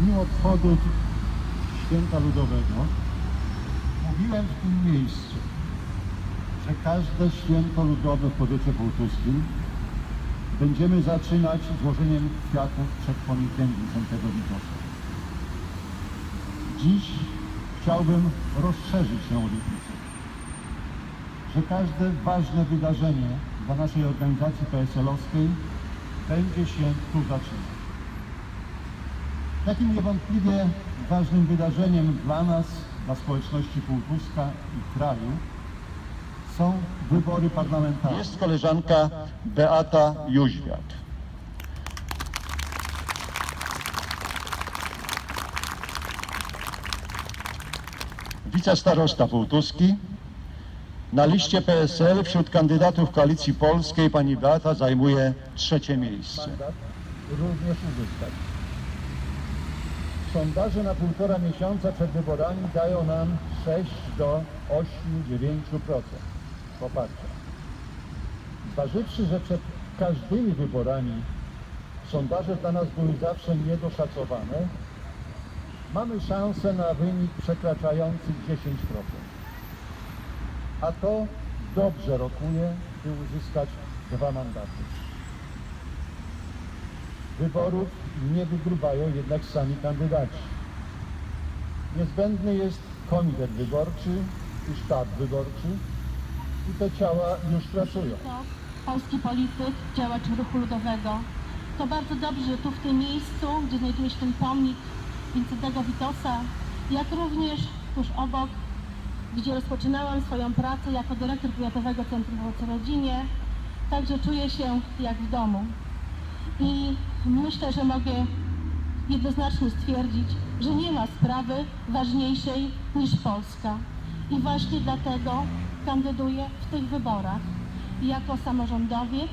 dniu obchodu Święta Ludowego mówiłem w tym miejscu, że każde święto ludowe w powiecie półtuskim będziemy zaczynać złożeniem kwiatów przed pomnikiem Wincentego Witosa. Dziś chciałbym rozszerzyć tę obietnicę, że każde ważne wydarzenie dla naszej organizacji PSL-owskiej będzie się tu zaczynać. Takim niewątpliwie ważnym wydarzeniem dla nas, dla społeczności Półtuska i kraju są wybory parlamentarne. Jest koleżanka Beata Jóźwiak. Wicestarosta Półtuski. Na liście PSL wśród kandydatów Koalicji Polskiej pani Beata zajmuje trzecie miejsce. Również uzyskać. Sondaże na półtora miesiąca przed wyborami dają nam 6 do 8-9% poparcia. Zważywszy, że przed każdymi wyborami sondaże dla nas były zawsze niedoszacowane, mamy szansę na wynik przekraczający 10%. A to dobrze rokuje, by uzyskać dwa mandaty. Wyborów nie wygrywają jednak sami kandydaci. Niezbędny jest komitet wyborczy i sztab wyborczy i te ciała już pracują. polski polityk, działacz ruchu ludowego. To bardzo dobrze, że tu w tym miejscu, gdzie znajduje się ten pomnik Wincentego Witosa, jak również tuż obok, gdzie rozpoczynałam swoją pracę jako dyrektor Powiatowego Centrum Pomocy Rodzinie, także czuję się jak w domu. I myślę, że mogę jednoznacznie stwierdzić, że nie ma sprawy ważniejszej niż Polska. I właśnie dlatego kandyduję w tych wyborach. Jako samorządowiec,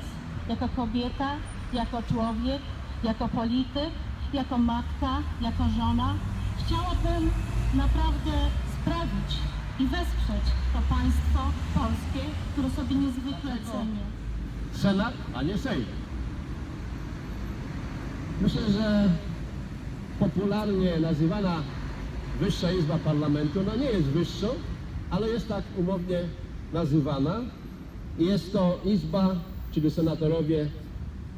jako kobieta, jako człowiek, jako polityk, jako matka, jako żona chciałabym naprawdę sprawić i wesprzeć to państwo polskie, które sobie niezwykle cenię. Senat, a nie Sejm. Myślę, że popularnie nazywana Wyższa Izba Parlamentu, no nie jest wyższą, ale jest tak umownie nazywana. I jest to Izba, czyli senatorowie,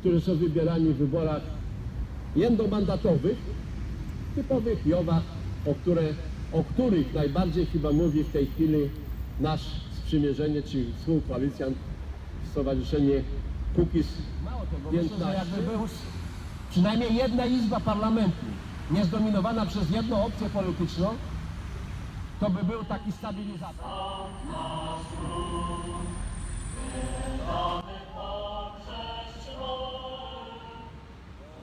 którzy są wybierani w wyborach jednomandatowych, typowych Jowach, o, które, o których najbardziej chyba mówi w tej chwili nasz sprzymierzenie, czy współkoalicjant, Stowarzyszenie Kukiz Mało tego, myślę, że 15. jakby był przynajmniej jedna izba parlamentu nie zdominowana przez jedną opcję polityczną, to by był taki stabilizator.